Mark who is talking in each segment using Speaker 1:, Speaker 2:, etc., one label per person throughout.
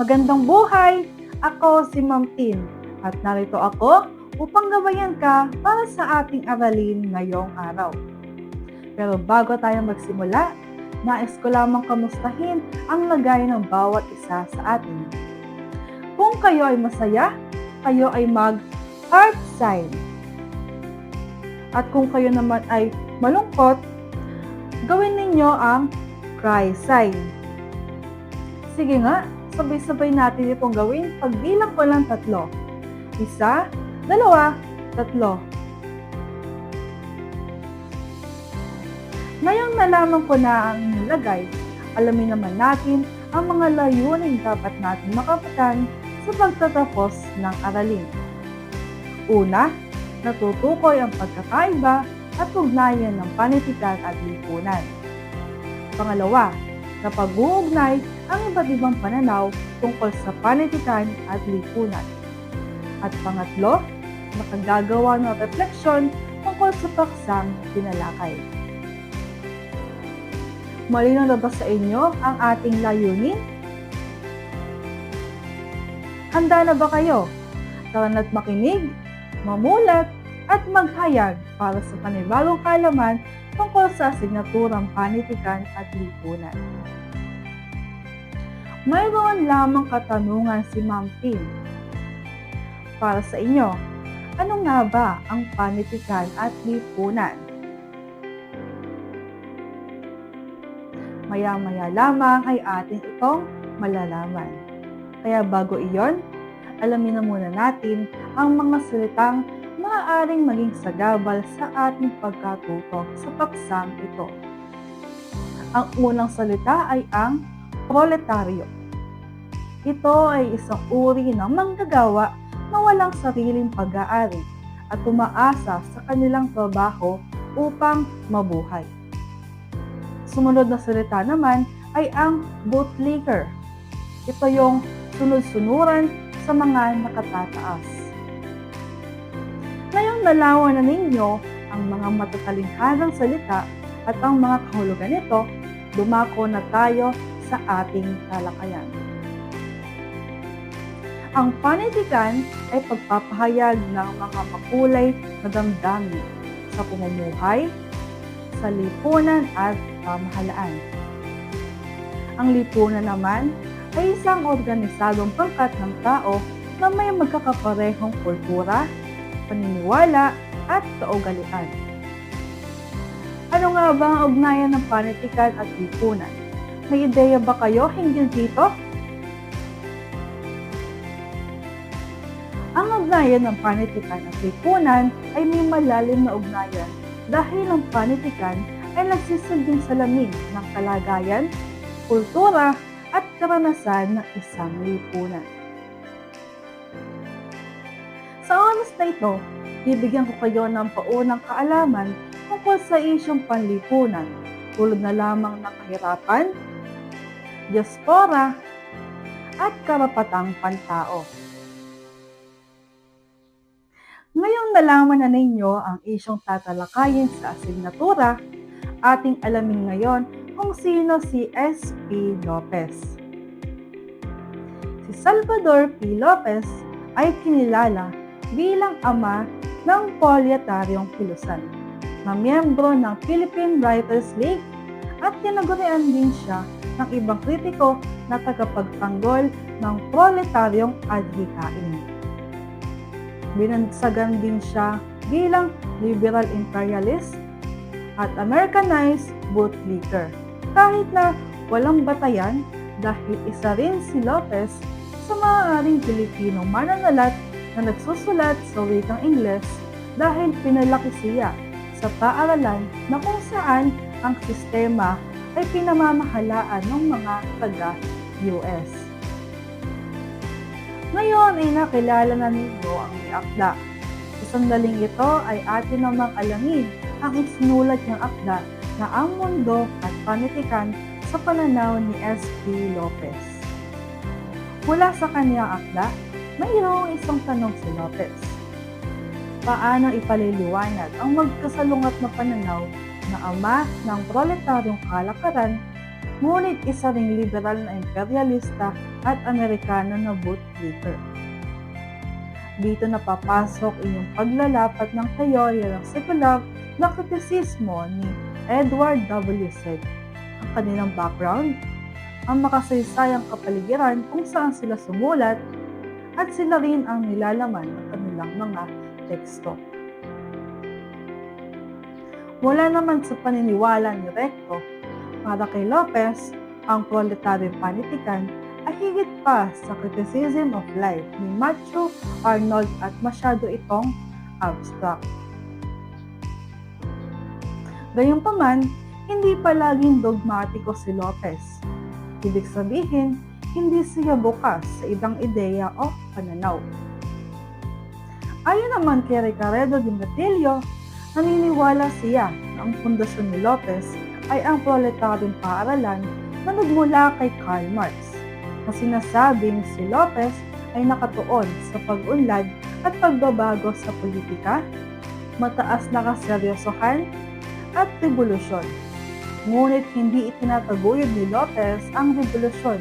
Speaker 1: Magandang buhay! Ako si Ma'am Tin at narito ako upang gabayan ka para sa ating aralin ngayong araw. Pero bago tayo magsimula, nais ko lamang kamustahin ang lagay ng bawat isa sa atin. Kung kayo ay masaya, kayo ay mag-heart sign. At kung kayo naman ay malungkot, gawin ninyo ang cry sign. Sige nga, sabay-sabay natin itong gawin pagbilang ko lang tatlo. Isa, dalawa, tatlo. Ngayong nalaman ko na ang nilagay, alamin naman natin ang mga layunin dapat natin makapatan sa pagtatapos ng aralin. Una, natutukoy ang pagkakaiba at ugnayan ng panitikan at lipunan. Pangalawa, napag-uugnay ang iba't ibang pananaw tungkol sa panitikan at lipunan. At pangatlo, nakagagawa ng refleksyon tungkol sa paksang pinalakay. Malinaw na ba sa inyo ang ating layunin? Handa na ba kayo? Tara na't makinig, mamulat, at maghayag para sa panibagong kalaman tungkol sa asignaturang panitikan at lipunan. Mayroon lamang katanungan si Ma'am Tin. Para sa inyo, ano nga ba ang panitikan at lipunan? Maya-maya lamang ay atin itong malalaman. Kaya bago iyon, alamin na muna natin ang mga salitang maaaring maging sagabal sa ating pagkatuto sa paksang ito. Ang unang salita ay ang proletaryo. Ito ay isang uri ng manggagawa na walang sariling pag-aari at umaasa sa kanilang trabaho upang mabuhay. Sumunod na salita naman ay ang bootlicker. Ito yung sunod-sunuran sa mga nakatataas. Ngayong nalawan na ninyo ang mga matatalinghadang salita at ang mga kahulugan nito, dumako na tayo sa ating talakayan. Ang panitikan ay pagpapahayag ng mga makulay na damdamin sa pumumuhay, sa lipunan at pamahalaan. Ang lipunan naman ay isang organisadong pangkat ng tao na may magkakaparehong kultura, paniniwala at kaugalian. Ano nga ba ang ugnayan ng panitikan at lipunan? May ideya ba kayo hinggil dito? Ugnayan ng panitikan at lipunan ay may malalim na ugnayan dahil ang panitikan ay nagsisilbing salamin ng kalagayan, kultura at karanasan ng isang lipunan. Sa oras na ito, bibigyan ko kayo ng paunang kaalaman tungkol sa isyong panlipunan tulad na lamang ng kahirapan, diaspora, at karapatang pantao. Ngayong nalaman na ninyo ang isyong tatalakayin sa asignatura, ating alamin ngayon kung sino si S.P. Lopez. Si Salvador P. Lopez ay kinilala bilang ama ng polyetaryong kilusan na miyembro ng Philippine Writers League at tinagurian din siya ng ibang kritiko na tagapagtanggol ng proletaryong adhikain. Binansagan din siya bilang liberal imperialist at Americanized bootlicker. Kahit na walang batayan dahil isa rin si Lopez sa maaaring Pilipinong mananalat na nagsusulat sa wikang Ingles dahil pinalaki siya sa paaralan na kung saan ang sistema ay pinamamahalaan ng mga taga-US. Ngayon ay nakilala na ninyo ang may akda. Sa sandaling ito ay atin namang alamin ang isinulat niyang akda na ang mundo at panitikan sa pananaw ni S.P. Lopez. Mula sa kanyang akda, mayroong isang tanong si Lopez. Paano ipaliliwanag ang magkasalungat na pananaw na ama ng proletaryong kalakaran ngunit isa ring liberal na imperialista at Amerikano na bootlicker. Dito napapasok iyong paglalapat ng teorya ng sekular na kritisismo ni Edward W. Said. Ang kanilang background, ang makasaysayang kapaligiran kung saan sila sumulat at sila rin ang nilalaman ng kanilang mga teksto. Wala naman sa paniniwala ni Recto, para kay Lopez, ang proletarian panitikan ay higit pa sa criticism of life ni Matthew Arnold at masyado itong abstract. Gayunpaman, hindi palaging dogmatiko si Lopez. Ibig sabihin, hindi siya bukas sa ibang ideya o pananaw. Ayon naman kay Ricardo de Matillo, naniniwala siya na ang pundasyon ni Lopez ay ang proletaryong paaralan na nagmula kay Karl Marx na sinasabing si Lopez ay nakatuon sa pag-unlad at pagbabago sa politika, mataas na kaseryosohan at revolusyon. Ngunit hindi itinataguyod ni Lopez ang revolusyon.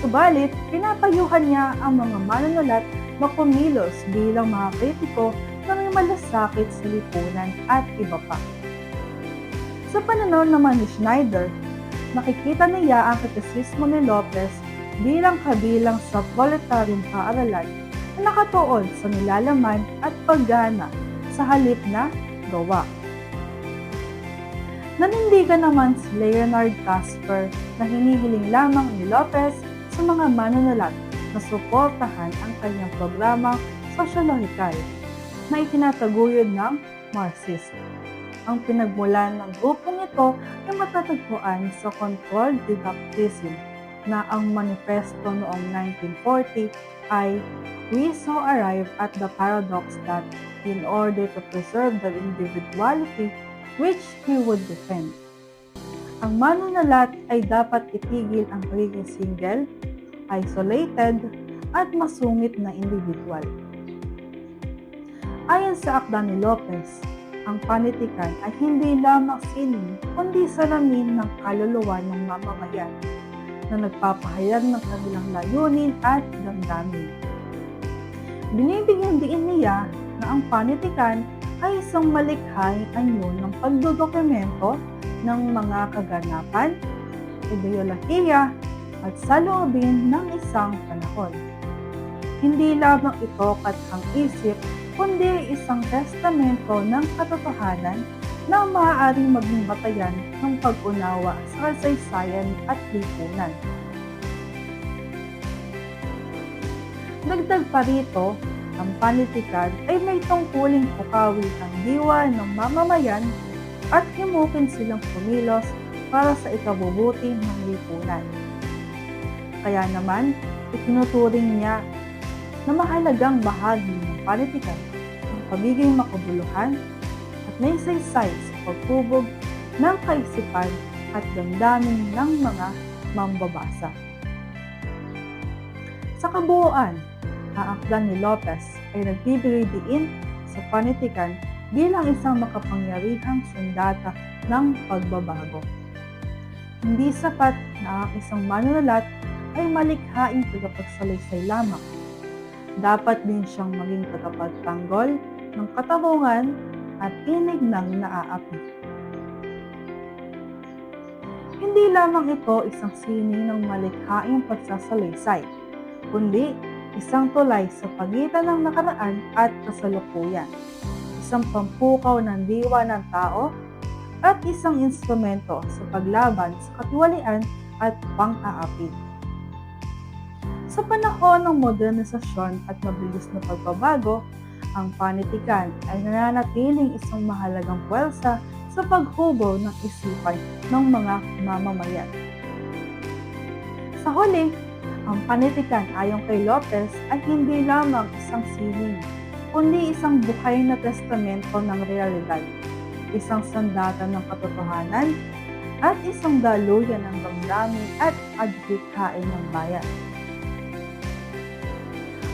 Speaker 1: Subalit, pinapayuhan niya ang mga manunulat na kumilos bilang mga kritiko na may malasakit sa lipunan at iba pa. Sa pananaw naman ni Schneider, nakikita niya ang kritisismo ni Lopez bilang kabilang sa proletaryong paaralan na nakatuon sa nilalaman at paggana sa halip na gawa. Nanindigan naman si Leonard Casper na hinihiling lamang ni Lopez sa mga manunulat na suportahan ang kanyang programang sosyolohikal na itinataguyod ng Marxist. Ang pinagmulan ng grupong ito ay matatagpuan sa Controlled Didactism na ang manifesto noong 1940 ay We so arrive at the paradox that in order to preserve the individuality which he would defend, ang manunalat ay dapat itigil ang pagiging single, isolated, at masungit na individual. Ayon sa akda ni Lopez, ang panitikan ay hindi lamang sining kundi salamin ng kaluluwa ng mamamayan na nagpapahayag ng kanilang layunin at damdamin. Binibigyan din niya na ang panitikan ay isang malikhaing anyo ng pagdodokumento ng mga kaganapan, ideolohiya at saloobin ng isang panahon. Hindi lamang ito kathang isip, kundi isang testamento ng katotohanan na maaaring maging batayan ng pag-unawa sa kasaysayan at lipunan. Dagdag pa rito, ang panitikan ay may tungkuling pukawi ang diwa ng mamamayan at himukin silang kumilos para sa ikabubuti ng lipunan. Kaya naman, itinuturing niya na mahalagang bahagi ng panitikan ang pagiging makabuluhan at may saysay sa pagtubog ng kaisipan at damdamin ng mga mambabasa. Sa kabuuan, ang akda ni Lopez ay nagbibigay diin sa panitikan bilang isang makapangyarihang sundata ng pagbabago. Hindi sapat na ang isang manunulat ay malikhaing tagapagsalaysay lamang. Dapat din siyang maging tagapagtanggol ng katarungan at tinig ng naaapi. Hindi lamang ito isang sining ng malikhaing pagsasalaysay, kundi isang tulay sa pagitan ng nakaraan at kasalukuyan, isang pampukaw ng diwa ng tao, at isang instrumento sa paglaban sa katiwalian at pang-aapi. Sa panahon ng modernisasyon at mabilis na pagbabago, ang panitikan ay nananatiling isang mahalagang puwersa sa paghubo ng isipan ng mga mamamayan. Sa huli, ang panitikan ayon kay Lopez ay hindi lamang isang sining, kundi isang buhay na testamento ng realidad, isang sandata ng katotohanan, at isang daluyan ng damdamin at adhikain ng bayan.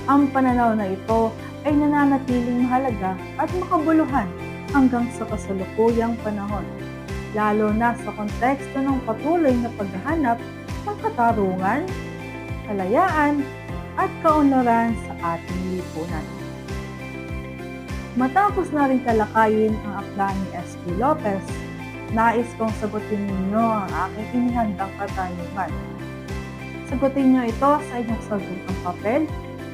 Speaker 1: Ang pananaw na ito ay nananatiling mahalaga at makabuluhan hanggang sa kasalukuyang panahon. lalo na sa konteksto ng patuloy na paghahanap ng katarungan, kalayaan, at kaunlaran sa ating lipunan. Matapos na rin talakayin ang akda ni S.P. Lopez, nais kong sagutin ninyo ang aking inihandang katanungan. Sagutin nyo ito sa inyong sagutang papel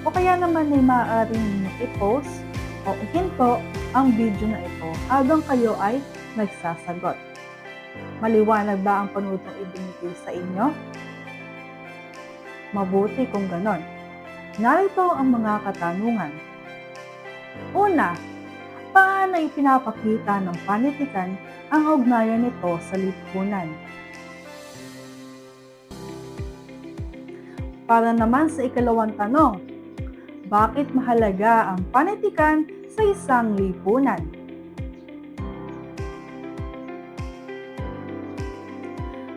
Speaker 1: o kaya naman ay maaari i-post o ihinto ang video na ito habang kayo ay nagsasagot. Maliwanag ba ang panutong ibinigay sa inyo? Mabuti kung ganon. Narito ang mga katanungan. Una, paano ipinapakita ng panitikan ang ugnayan nito sa lipunan? Para naman sa ikalawang tanong, bakit mahalaga ang panitikan sa isang lipunan?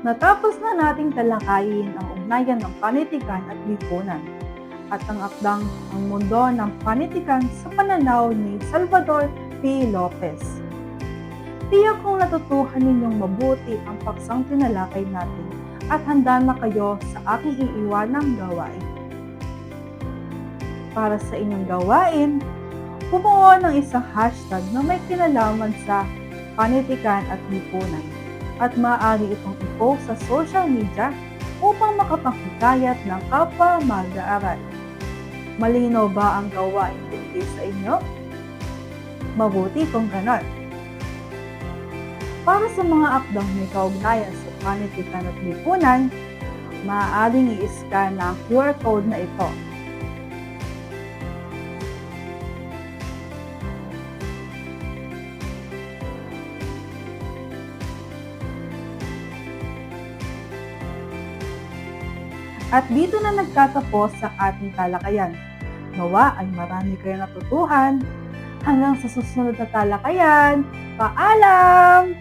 Speaker 1: Natapos na nating talakayin ang ugnayan ng panitikan at lipunan at ang akdang ang mundo ng panitikan sa pananaw ni Salvador P. Lopez. Tiyak kung natutuhan ninyong mabuti ang paksang tinalakay natin at handa na kayo sa aking iiwanang gawain. Para sa inyong gawain, bumuo ng isang hashtag na may kinalaman sa panitikan at lipunan at maaari itong i-post sa social media upang makapangkikayat ng kapwa mag-aaral. Malinaw ba ang gawain binigay sa inyo? Mabuti kung ganon. Para sa mga akdang may kaugnayan sa panitikan at lipunan, maaaring i-scan ang QR code na ito. At dito na nagtatapos sa ating talakayan. Nawa ay marami kayong natutuhan. Hanggang sa susunod na talakayan, paalam!